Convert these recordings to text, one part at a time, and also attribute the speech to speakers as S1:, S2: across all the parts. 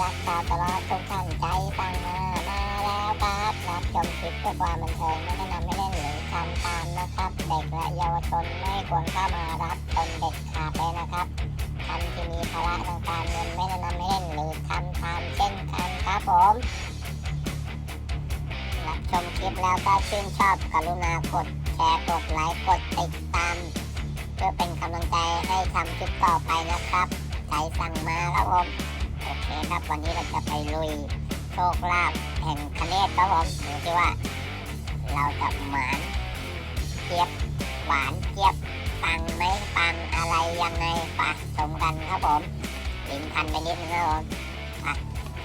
S1: รักชาวตลอดทุกท่านใจฟังมามาแล้วครับรับชมคลิปเพื่อความบันเทิงไม่แนะนำไม่เล่นหรือทำตามนะครับ เด็กและเยาวชนไม่ควรเข้ามารับชมเด็ดขาดเลยนะครับท่านที่มีภาระทางการเงินไม่แนะนำไม่เล่นหรือทำตามเช่นกันครับผมรับชมคลิปแล้วก็ชื่นชอบกรุณากดแชร์กดไลค์กดติดตาม เพื่อเป็นกำลังใจให้ทำคลิปต่อไปนะครับใจสั่งมาครับผม โอเคครับวันนี้เราจะไปลุยโชคลาภแห่งคเนศครับผมดูที่ว่า เราจะหมานเจี๊ยบหวานเจี๊ยบปังไหมปังอะไรยังไงปะชมกันครับผมลิงพันไปนิดนึงครับผมอะ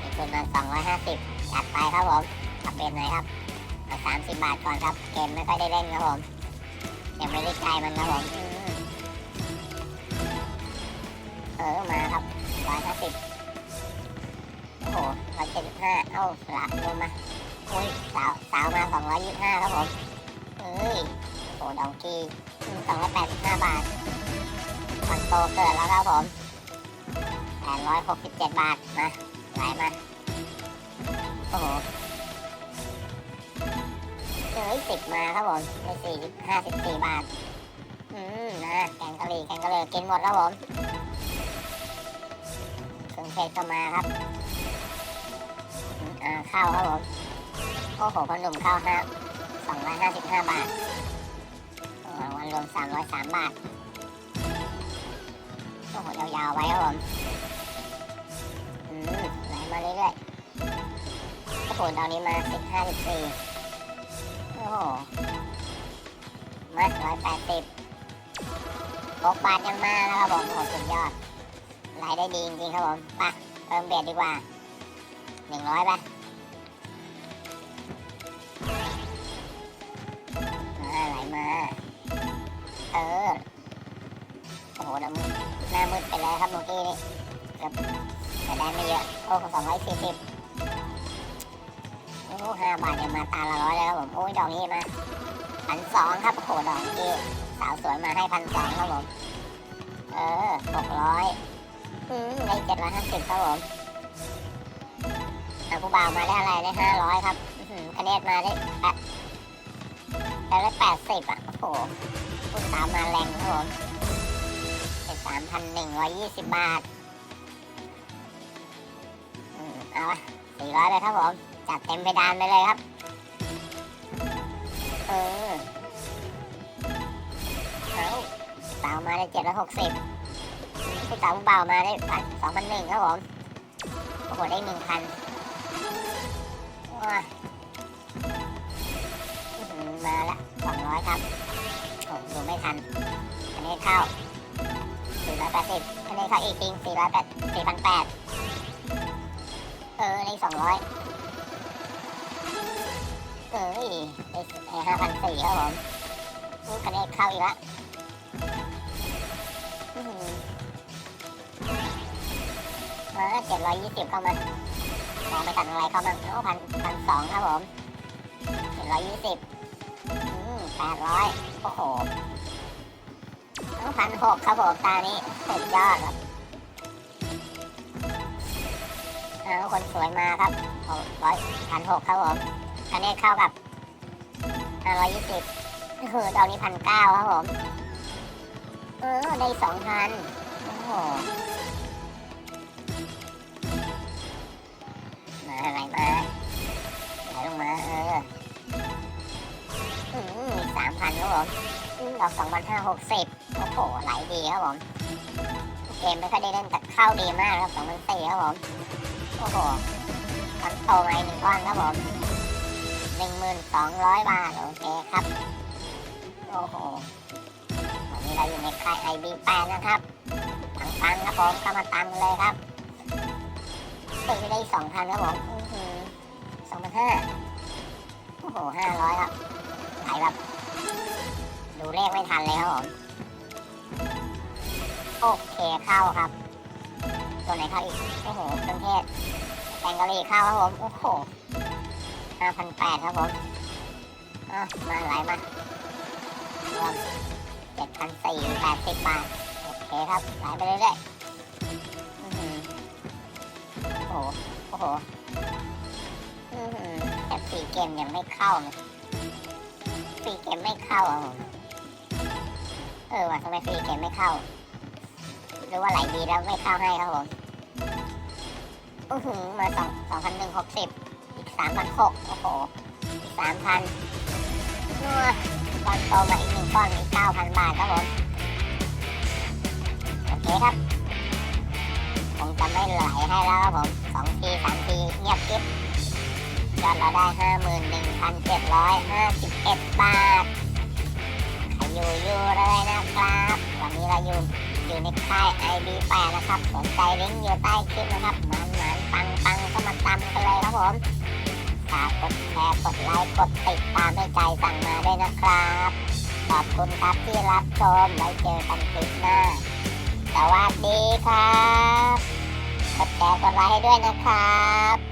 S1: มีทุนมาสองร้อยห้าสิบจัดไปครับผมขับเป็นไหนครับมาสามสิบบาทก่อนครับเกมไม่ค่อยได้เล่นครับผมยังไม่ได้ใจมันครับผมอืมเออมาครับร้อยห้าสิบ โอ้โหร้อยเจ็ดสิบห้าเอ้าหลักลงมาโอ้ยสาวสาวมาสองร้อยยี่สิบห้าครับผมเฮ้ยโอ้โหดองกี้สองร้อยแปดสิบห้าบาทมันโตเกิดแล้วครับผมแปดร้อยหกสิบเจ็ดบาทมาไหลมาโอ้โหเฮ้ยสิบมาครับผมในสี่ห้าสิบสี่บาท อืมนะแกงกะหรี่แกงกะหรี่กินหมดครับผมเครื่องเทศก็มาครับ อ่าข้าวครับผมโอ้โหขนมข้าวห้าสองร้อยห้าสิบห้าบาทรางวัลรวมสามร้อยสามบาทโอ้โหยาวๆไว้ครับผมอืมไหลมาเรื่อยๆโอ้โหตอนนี้มาสิบห้าสิบสี่โอ้โหมาร้อยแปดสิบหกบาทยังมาแล้วครับผมโอ้โหสุดยอดรายได้ดีจริงๆครับผมไปเพิ่มเบียดดีกว่า หนึ่งร้อยไปมาไหลมา เออ โอ้โหน้ำมืดหน้ามืดไปเลยครับเมื่อกี้นี่เกือบแต่ได้ไม่เยอะ โอ้สองร้อยสี่สิบโอ้ห้าบาทยังมาตาละร้อยเลยครับผม โอ้ยดอกนี้มาพันสองครับโอ้โหดอกนี้สาวสวยมาให้พันสองครับผม เออหกร้อยอืมได้เจ็ดร้อยห้าสิบครับผม อากูบ่าวมาได้อะไรได้ห้าร้อยครับคะแนนมาได้แปดได้แปดสิบอะ โอ้โหผู้สาวมาแรงครับผมเป็นสามพันหนึ่งร้อยยี่สิบบาทเอาละสี่ร้อยเลยครับผม จัดเต็มไปดานไปเลยครับ เออเอาสาวมาได้เจ็ดร้อยหกสิบผู้สาวผู้บ่าวมาได้สองพันหนึ่งครับผมโอ้โหได้หนึ่งพัน ว้าอื้อหือมาละสองร้อยครับผมดูไม่ทัน อันนี้เข้าสี่ร้อยแปดสิบอันนี้เข้าอีกจริงสี่ร้อยแปดสี่พันแปดเออในสองร้อยเอ้ยได้ห้าพันสี่ครับผมอู้คะแนนเข้าอีกละอื้อหือมาเจ็ดร้อยยี่สิบเข้ามา มองไม่ตัดอะไรเข้ามาโอ้พันพันสองครับผมเจ็ดร้อยยี่สิบแปดร้อยโอ้โหพันหกครับผมตานี้สุดยอดครับเอาคนสวยมาครับร้อยพันหกครับผมอันนี้เข้ากับห้าร้อยยี่สิบคือตอนนี้พันเก้าครับผม เออ ได้สองพันโอ้โห ดอกสองพันห้าหกสิบโอ้โหไหลดีครับผม เกมไม่ค่อยได้เล่นแต่เข้าดีมากครับสองพันสี่ครับผม โอ้โหมันโตมาอีกหนึ่งก้อนครับผมหนึ่งหมื่นสองร้อยบาท โอเคครับ โอ้โหวันนี้เราอยู่ในค่ายไอบีแปดนะครับตังๆครับผมเข้ามาตังเลยครับตีไปได้สองพันครับผมสองพันห้าโอ้โหห้าร้อยครับไหลแบบ ดูเลขไม่ทันเลยครับผม โอเคเข้าครับ ตัวไหนเข้าอีก โอ้โหเครื่องเทศแกงกะหรี่เข้าครับผม โอ้โหห้าพันแปดครับผมอะมาไหลมารวมเจ็ดพันสี่แปดสิบบาท โอเคครับ ไหลไปเรื่อยๆอื้อหือโหโอ้โหอื้อหือแต่ฟรีเกมยังไม่เข้านะฟรีเกมไม่เข้าอะผม เออว่ะทำไมฟรีเกมไม่เข้าหรือว่าไหลดีแล้วไม่เข้าให้ครับผมอือหือมาสองสองพันหนึ่งหกสิบอีกสามพันหกโอ้โห อีกสามพันนัวก้อนโตมาอีกหนึ่งก้อนอีกเก้าพันบาทครับผม โอเคครับ ผมจะไม่ไหลให้แล้วครับผมสองทีสามทีเงียบกิ๊บยอดเราได้ห้าหมื่นหนึ่งพันเจ็ดร้อยห้าสิบเอ็ดบาท อยู่อยู่เลยนะครับวันนี้เราอยู่อยู่ในค่าย IB8 นะครับสนใจลิงก์อยู่ใต้คลิปนะครับมันมันปังปังก็มาตำกันเลยครับผมฝากกดแชร์กดไลค์กดติดตามให้ใจสั่งมาด้วยนะครับ ขอบคุณครับที่รับชมไว้เจอกันคลิปหน้าสวัสดีครับกดแชร์กดไลค์ให้ด้วยนะครับ